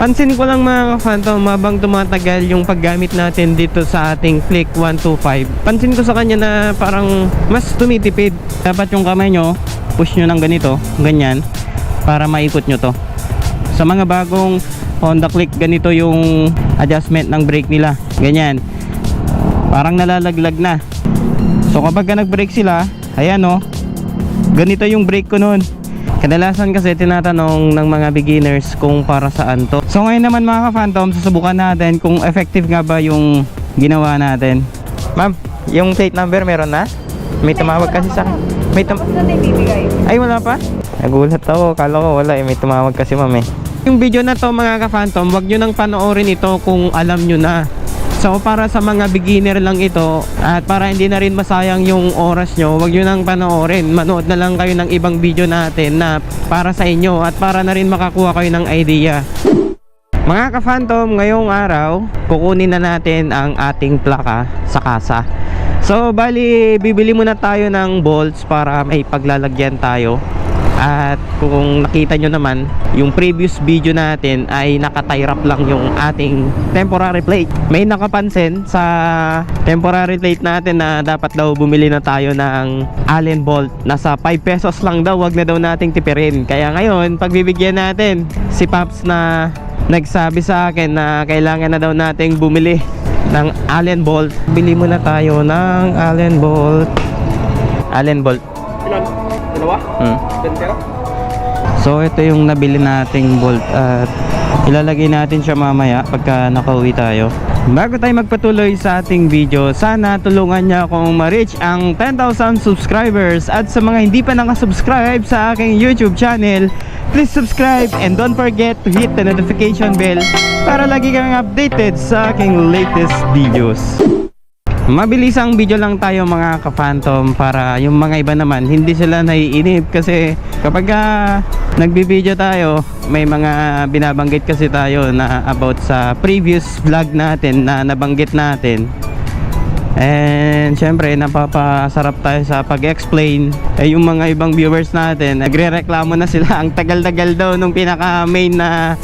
Pansin ko lang mga ka-phantom, habang tumatagal yung paggamit natin dito sa ating Flick 125, pansin ko sa kanya na parang mas tumitipid. Dapat yung kamay nyo, push nyo ng ganito, ganyan, para maikot nyo to. Sa mga bagong Honda Click, ganito yung adjustment ng brake nila. Ganyan. Parang nalalaglag na. So kapag ka nag-brake sila, ayan oh, ganito yung brake ko noon. Kadalasan kasi tinatanong ng mga beginners kung para saan to. So ngayon naman mga ka-phantom, susubukan natin kung effective nga ba yung ginawa natin. Ma'am, yung plate number meron na? May tumawag kasi sa akin. May tum-? Ay, wala pa? Nagulat ako. Kala ko wala eh. May tumawag kasi ma'am eh. Yung video na to mga ka-phantom, wag nyo nang panoorin ito kung alam nyo na. So para sa mga beginner lang ito at para hindi na rin masayang yung oras nyo, wag nyo nang panoorin. Manood na lang kayo ng ibang video natin na para sa inyo at para na rin makakuha kayo ng idea. Mga ka-phantom, ngayong araw, kukunin na natin ang ating plaka sa kasa. So, bali, bibili muna tayo ng bolts para may paglalagyan tayo. At kung nakita nyo naman, yung previous video natin ay naka-tie lang yung ating temporary plate. May nakapansin sa temporary plate natin na dapat daw bumili na tayo ng Allen bolt. Nasa 5 pesos lang daw, wag na daw nating tipirin. Kaya ngayon, pagbibigyan natin si Paps na nagsabi sa akin na kailangan na daw nating bumili ng Allen bolt. Bili muna tayo ng Allen bolt. Allen bolt. Dalawa? Hmm. So ito yung nabili nating bolt at ilalagay natin siya mamaya pagka nakauwi tayo. Bago tayo magpatuloy sa ating video, sana tulungan niya akong ma-reach ang 10,000 subscribers at sa mga hindi pa nakasubscribe sa aking YouTube channel, please subscribe and don't forget to hit the notification bell para lagi kang updated sa aking latest videos. Mabilisang video lang tayo mga ka-phantom para yung mga iba naman hindi sila naiinip. Kasi kapag ah, nagbibideo tayo may mga binabanggit kasi tayo na about sa previous vlog natin na nabanggit natin. And syempre napapasarap tayo sa pag-explain. Eh yung mga ibang viewers natin nagre-reklamo na sila. Ang tagal-tagal daw nung pinaka main na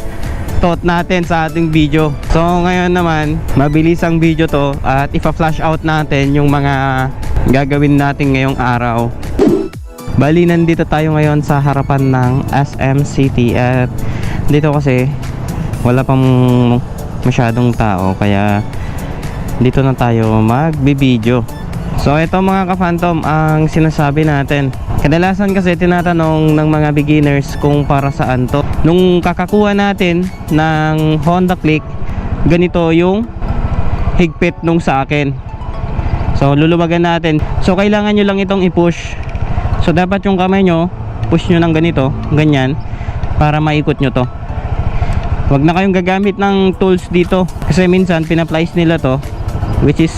thought natin sa ating video. So ngayon naman, mabilis ang video to at ipa-flash out natin yung mga gagawin natin ngayong araw. Bali, nandito tayo ngayon sa harapan ng SM City at dito kasi wala pang masyadong tao kaya dito na tayo magbibideo. So ito mga ka-phantom ang sinasabi natin. Kadalasan kasi tinatanong ng mga beginners kung para saan to. Nung kakakuha natin ng Honda Click, ganito yung higpit nung sa akin. So luluwagan natin. So kailangan nyo lang itong i-push. So dapat yung kamay nyo, push nyo ng ganito, ganyan, para maikot nyo to. Huwag na kayong gagamit ng tools dito. Kasi minsan pinaplies nila to, which is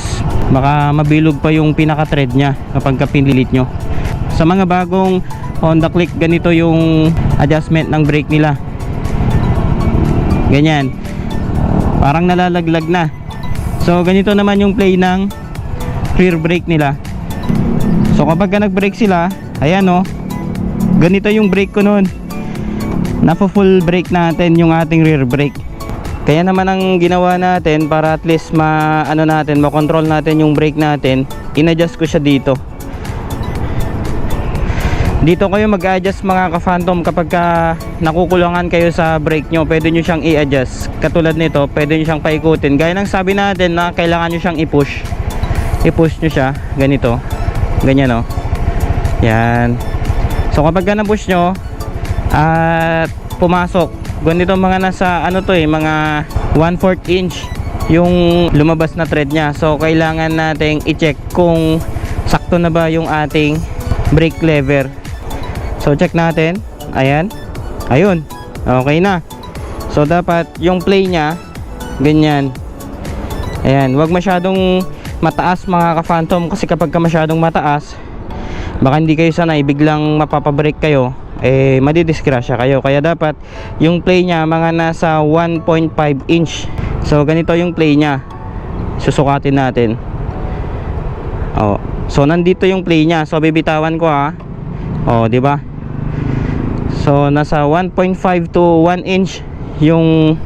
baka mabilog pa yung pinaka-thread niya kapag ka pinilit nyo. Sa mga bagong Honda Click, ganito yung adjustment ng brake nila. Ganyan. Parang nalalaglag na. So ganito naman yung play ng rear brake nila. So kapag ka nag-brake sila, ayan oh. Ganito yung brake ko noon. Napo full brake natin yung ating rear brake. Kaya naman ang ginawa natin para at least ma ano natin, ma-control natin yung brake natin, in-adjust ko siya dito. Dito kayo mag-adjust mga ka-phantom kapag ka nakukulangan kayo sa brake nyo, pwede nyo siyang i-adjust. Katulad nito, pwede nyo siyang paikutin. Gaya ng sabi natin na kailangan nyo siyang i-push. I-push nyo siya, ganito. Ganyan o. Yan. So kapag ka na-push nyo, at pumasok, ganito mga nasa ano to eh, mga 1 4 inch yung lumabas na thread niya. So kailangan nating i-check kung sakto na ba yung ating brake lever. So check natin. Ayan. Ayun. Okay na. So dapat yung play niya ganyan. Ayan, wag masyadong mataas mga ka-phantom kasi kapag ka masyadong mataas baka hindi kayo sanay biglang mapapabreak kayo eh madidiskrasya kayo kaya dapat yung play niya mga nasa 1.5 inch so ganito yung play niya susukatin natin oh so nandito yung play niya so bibitawan ko ha oh di ba so nasa 1.5 to 1 inch yung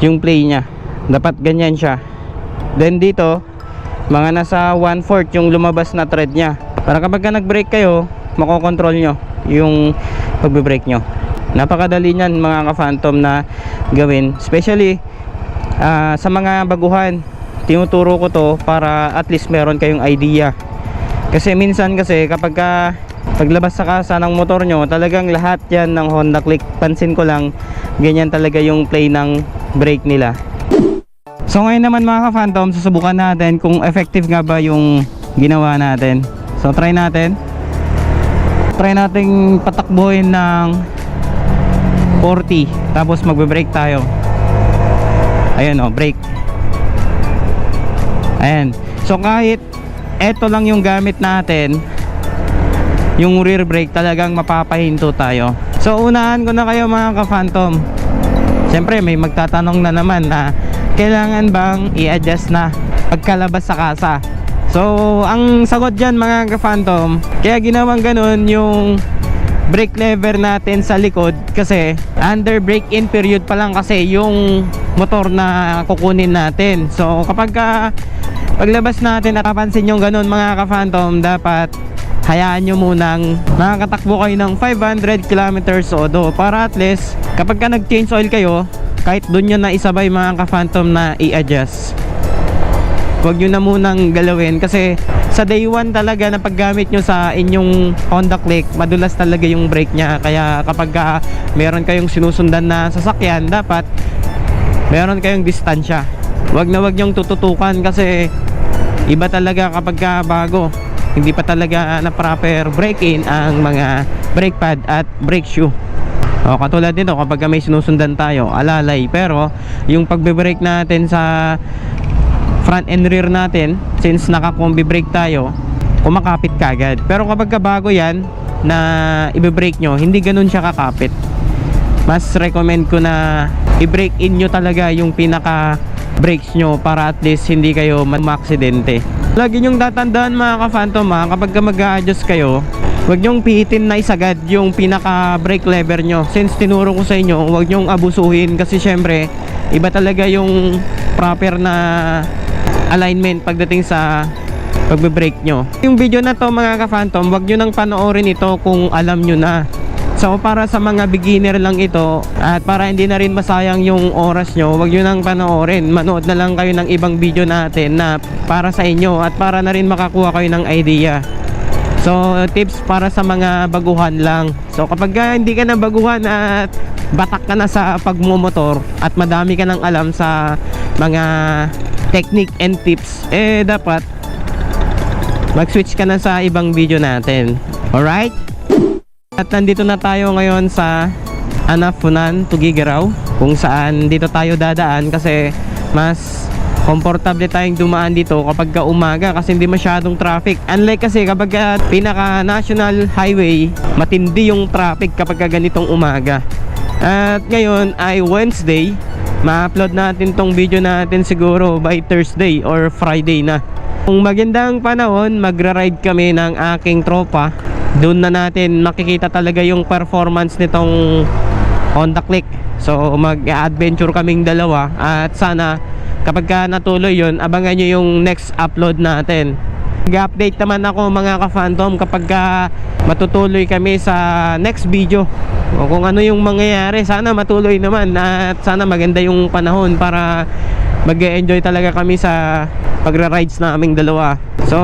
yung play niya. Dapat ganyan siya. Then dito mga nasa 1/4 yung lumabas na thread niya. Para kapag ka nag-brake kayo makokontrol nyo yung pagbe-brake nyo. Napakadali niyan mga ka-phantom na gawin. Especially ah, sa mga baguhan tinuturo ko to para at least meron kayong idea. Kasi minsan kasi kapag ka paglabas sa kasa ng motor nyo talagang lahat yan ng Honda Click. Pansin ko lang ganyan talaga yung play ng brake nila. So ngayon naman mga ka-phantom susubukan natin kung effective nga ba yung ginawa natin. So try natin. Try nating patakbuhin ng 40 tapos magbe-brake tayo. Ayun o brake. Ayan. So kahit eto lang yung gamit natin yung rear brake talagang mapapahinto tayo. So unahan ko na kayo mga ka-phantom. Siyempre may magtatanong na naman na kailangan bang i-adjust na pagkalabas sa kasa. So ang sagot dyan mga ka-phantom Kaya ginawang ganun yung brake lever natin sa likod Kasi under brake in period pa lang kasi yung motor na kukunin natin. So kapag ka paglabas natin at napansin yung ganun mga ka-phantom Dapat hayaan nyo munang makakatakbo kayo ng 500 kilometers o do. Para at least kapag ka nag change oil kayo kahit doon nyo na isabay mga ka-phantom na i-adjust. Huwag nyo na munang galawin. Kasi sa day 1 talaga na paggamit nyo sa inyong Honda Click madulas talaga yung brake nya kaya kapag ka meron kayong sinusundan na sasakyan dapat meron kayong distansya. Huwag na huwag nyong tututukan kasi iba talaga kapag ka bago hindi pa talaga na proper brake in ang mga brake pad at brake shoe. O, katulad nito kapag may sinusundan tayo alalay. Pero yung pagbe-brake natin sa front and rear natin since naka combi brake tayo kumakapit kagad pero kapag ka bago yan na ibe-brake nyo hindi ganun siya kakapit. Mas recommend ko na i-brake in nyo talaga yung pinaka brakes nyo para at least hindi kayo mamaksidente lagi nyong tatandaan mga ka-phantom ha kapag ka mag-a-adjust kayo Huwag nyong pihitin na isagad yung pinaka brake lever nyo. Since tinuro ko sa inyo, huwag nyong abusuhin Kasi syempre, iba talaga yung proper na alignment pagdating sa pagbe-brake nyo. Yung video na to mga ka-phantom, huwag nyo nang panoorin ito kung alam nyo na So para sa mga beginner lang ito At para hindi na rin masayang yung oras nyo Huwag nyo nang panoorin. Manood na lang kayo ng ibang video natin na para sa inyo At para na rin makakuha kayo ng idea. So tips para sa mga baguhan lang. So kapag ka hindi ka na baguhan at batak ka na sa pagmumotor At madami ka nang alam sa mga technique and tips Eh dapat mag-switch ka na sa ibang video natin. Alright? At nandito na tayo ngayon sa Anafunan, Tugigaraw Kung saan dito tayo dadaan kasi mas komportable tayong dumaan dito kapag ka umaga kasi hindi masyadong traffic. Unlike kasi kapag ka pinaka national highway matindi yung traffic kapag ka ganitong umaga. At ngayon ay Wednesday. Ma-upload natin tong video natin siguro by Thursday or Friday na. Kung magandang panahon magra-ride kami ng aking tropa doon na natin makikita talaga yung performance nitong Honda Click. So mag-adventure kaming dalawa at sana kapag ka natuloy yun abangan nyo yung next upload natin. Mag-update naman ako mga ka-phantom kapag ka matutuloy kami sa next video. O kung ano yung mangyayari sana matuloy naman at sana maganda yung panahon para mag enjoy talaga kami sa pagra-rides naming dalawa so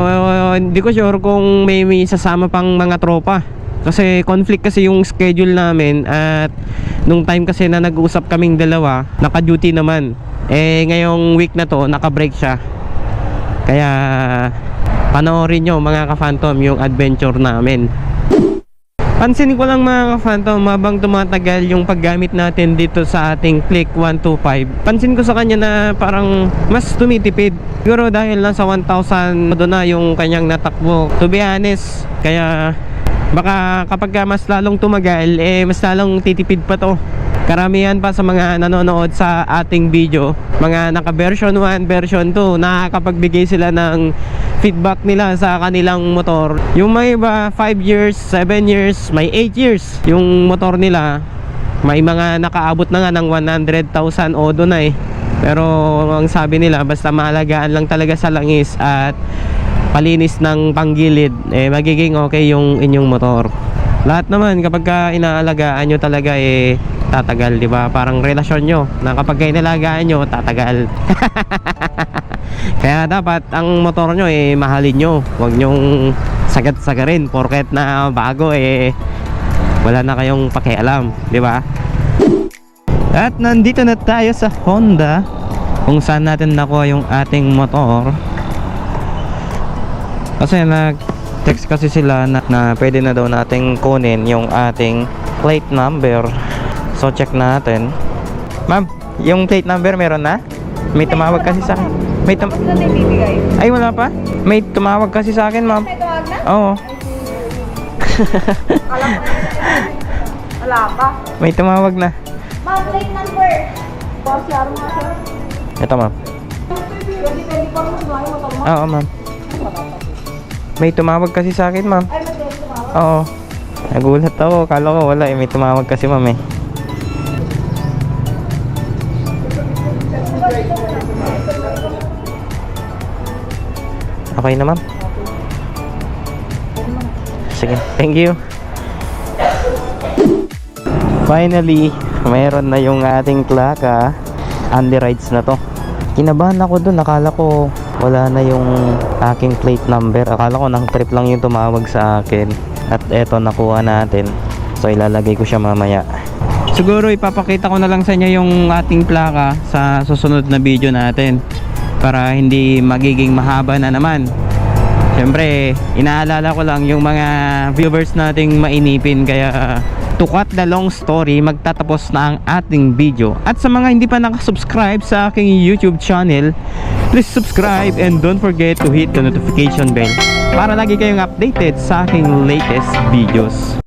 hindi ko sure kung may, may sasama pang mga tropa. Kasi conflict kasi yung schedule namin at nung time kasi na nag-usap kaming dalawa naka-duty naman. Eh ngayong week na to naka-break siya. Kaya panoorin nyo mga ka-phantom yung adventure namin Pansin ko lang mga ka-phantom habang tumatagal yung paggamit natin dito sa ating Click 125 Pansin ko sa kanya na parang mas tumitipid. Siguro dahil nasa 1,000 doon na yung kanyang natakbo. To be honest, kaya baka kapag ka mas lalong tumagal eh mas lalong titipid pa to. Karamihan pa sa mga nanonood sa ating video Mga naka version 1, version 2 Nakakapagbigay sila ng feedback nila sa kanilang motor Yung may iba 5 years, 7 years, may 8 years Yung motor nila May mga nakaabot na nga ng 100,000 odo na eh. Pero ang sabi nila, basta maalagaan lang talaga sa langis at palinis ng panggilid, eh magiging okay yung inyong motor. Lahat naman kapag ka inaalagaan nyo talaga eh tatagal, di ba? Parang relasyon nyo na kapag ka inalagaan nyo, tatagal. Kaya dapat ang motor nyo eh mahalin nyo. Huwag nyong sagat-sagarin porket na bago eh wala na kayong pakialam, di ba? At nandito na tayo sa Honda kung saan natin nakuha yung ating motor. Kasi nag-text kasi sila na, na pwede na daw nating kunin yung ating plate number. So check natin. Ma'am, yung plate number meron na? May tumawag kasi sa akin. May ibibigay? Ay wala pa? May tumawag kasi sa akin, ma'am. May tawag na? Oo. Wala pa. may tumawag na. Ma'am, plate number. Boss, yaro nga sir. Ito, ma'am. Oo, ma'am. May tumawag kasi sa akin, ma'am. Ay, mag-pwede tumawag. Oo. Nagulat ako. Kala ko wala eh. May tumawag kasi, ma'am eh. Okay na, ma'am? Sige. Thank you. Finally, mayroon na yung ating klaka. Andy rides na to. Kinabahan ako dun. Akala ko wala na yung aking plate number. Akala ko nang trip lang yung tumawag sa akin. At eto, nakuha natin. So, ilalagay ko siya mamaya. Siguro ipapakita ko na lang sa inyo yung ating plaka sa susunod na video natin. Para hindi magiging mahaba na naman. Siyempre, inaalala ko lang yung mga viewers nating mainipin kaya to cut the long story, magtatapos na ang ating video. At sa mga hindi pa nakasubscribe sa aking YouTube channel, please subscribe and don't forget to hit the notification bell para lagi kayong updated sa aking latest videos.